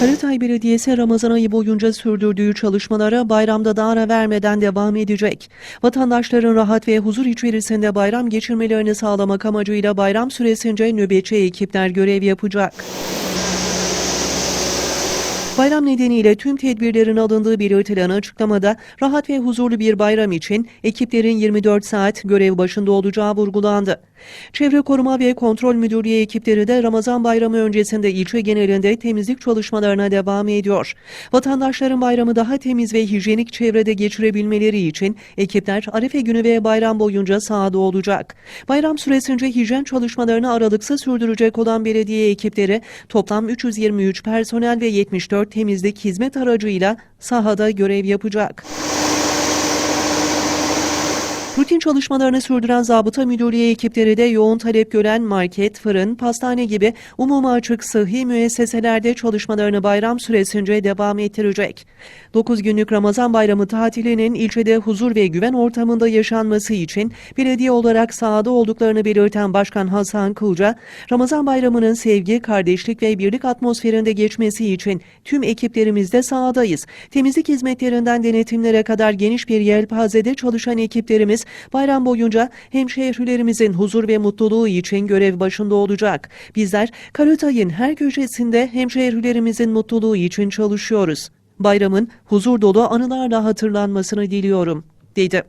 Karatay Belediyesi Ramazan ayı boyunca sürdürdüğü çalışmalara bayramda da ara vermeden devam edecek. Vatandaşların rahat ve huzur içerisinde bayram geçirmelerini sağlamak amacıyla bayram süresince nöbetçi ekipler görev yapacak. Bayram nedeniyle tüm tedbirlerin alındığı belirtilen açıklamada rahat ve huzurlu bir bayram için ekiplerin 24 saat görev başında olacağı vurgulandı. Çevre Koruma ve Kontrol Müdürlüğü ekipleri de Ramazan bayramı öncesinde ilçe genelinde temizlik çalışmalarına devam ediyor. Vatandaşların bayramı daha temiz ve hijyenik çevrede geçirebilmeleri için ekipler Arefe günü ve bayram boyunca sahada olacak. Bayram süresince hijyen çalışmalarını aralıksız sürdürecek olan belediye ekipleri toplam 323 personel ve 74 temizlik hizmet aracıyla sahada görev yapacak. Rutin çalışmalarını sürdüren zabıta müdürlüğü ekipleri de yoğun talep gören market, fırın, pastane gibi umuma açık sıhhi müesseselerde çalışmalarını bayram süresince devam ettirecek. 9 günlük Ramazan bayramı tatilinin ilçede huzur ve güven ortamında yaşanması için belediye olarak sahada olduklarını belirten Başkan Hasan Kılca, Ramazan bayramının sevgi, kardeşlik ve birlik atmosferinde geçmesi için tüm ekiplerimizde sahadayız. Temizlik hizmetlerinden denetimlere kadar geniş bir yelpazede çalışan ekiplerimiz bayram boyunca hemşehrilerimizin huzur ve mutluluğu için görev başında olacak. Bizler Karatay'ın her köşesinde hemşehrilerimizin mutluluğu için çalışıyoruz. Bayramın huzur dolu anılarla hatırlanmasını diliyorum, dedi.